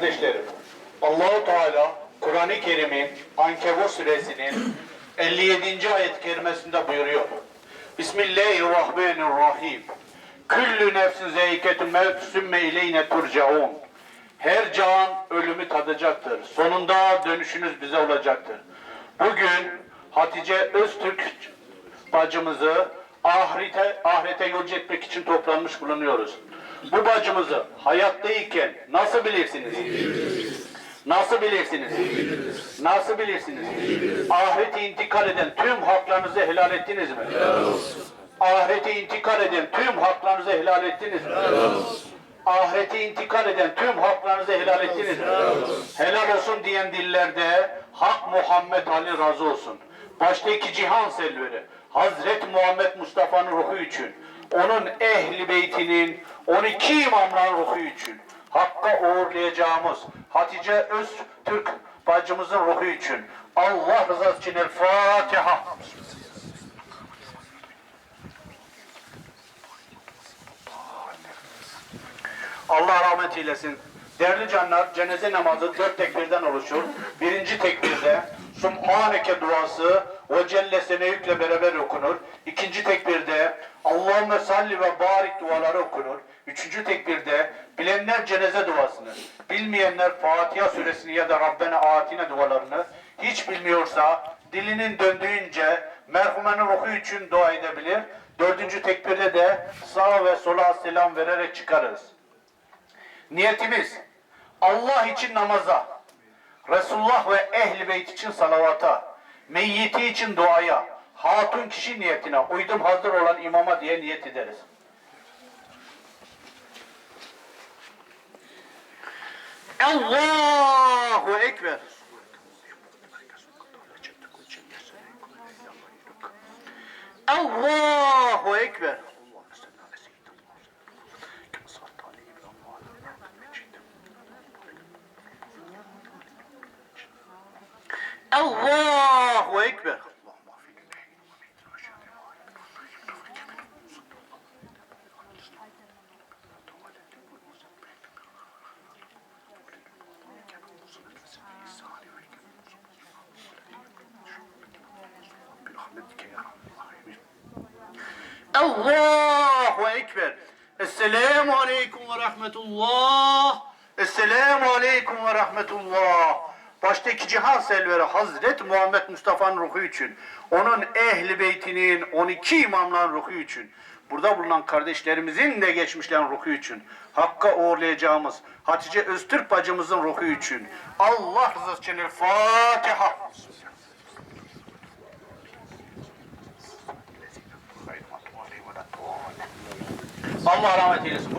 Kardeşlerim, Allahu Teala Kur'an-ı Kerim'in Ankebut suresinin 57. ayet-i kerimesinde buyuruyor. Bismillahirrahmanirrahim. Küllü nefsin zeyiketü mevt sümme ileyne turcaun. Her can ölümü tadacaktır. Sonunda dönüşünüz bize olacaktır. Bugün Hatice Öztürk bacımızı ahirete, ahirete yolcu etmek için toplanmış bulunuyoruz. Bu bacımızı hayattayken nasıl bilirsiniz? Nasıl bilirsiniz? Nasıl bilirsiniz? Ahirete intikal eden tüm haklarınızı helal ettiniz mi? Ahirete intikal eden tüm haklarınızı helal ettiniz mi? Ahirete intikal eden tüm haklarınızı helal ettiniz mi? Helal olsun diyen dillerde Hak Muhammed Ali razı olsun. Başta iki cihan selveri. Hazreti Muhammed Mustafa'nın ruhu için, onun ehli beytinin, 12 imamların ruhu için, Hakk'a uğurlayacağımız Hatice Öztürk bacımızın ruhu için, Allah rızası için El Fatiha. Allah rahmet eylesin. Değerli canlar, cenaze namazı dört tekbirden oluşur. Birinci tekbirde Subhaneke duası ve Celle Seneyük'le beraber okunur. İkinci tekbirde Allahümme salli ve barik duaları okunur. Üçüncü tekbirde bilenler cenaze duasını, bilmeyenler Fatiha suresini ya da Rabbena atine dualarını, hiç bilmiyorsa dilinin döndüğünce merhumenin ruhu için dua edebilir. Dördüncü tekbirde de sağa ve sola selam vererek çıkarız. Niyetimiz Allah için namaza, Resulullah ve ehli beyt için salavata, meyyiti için duaya, hatun kişi niyetine, uydum hazır olan imama diye niyet ederiz. Allahu Ekber. Allahu Ekber. Allahu Ekber. Allahu Ekber. Esselamu Aleyküm ve Rahmetullah. Esselamu Aleyküm ve Rahmetullah. Baştaki cihan selveri Hazreti Muhammed Mustafa'nın ruhu için, onun ehli beytinin 12 imamların ruhu için, burada bulunan kardeşlerimizin de geçmişlerin ruhu için, Hakk'a uğurlayacağımız Hatice Öztürk bacımızın ruhu için, Allah rızası için El Fatiha. Allah rahmet.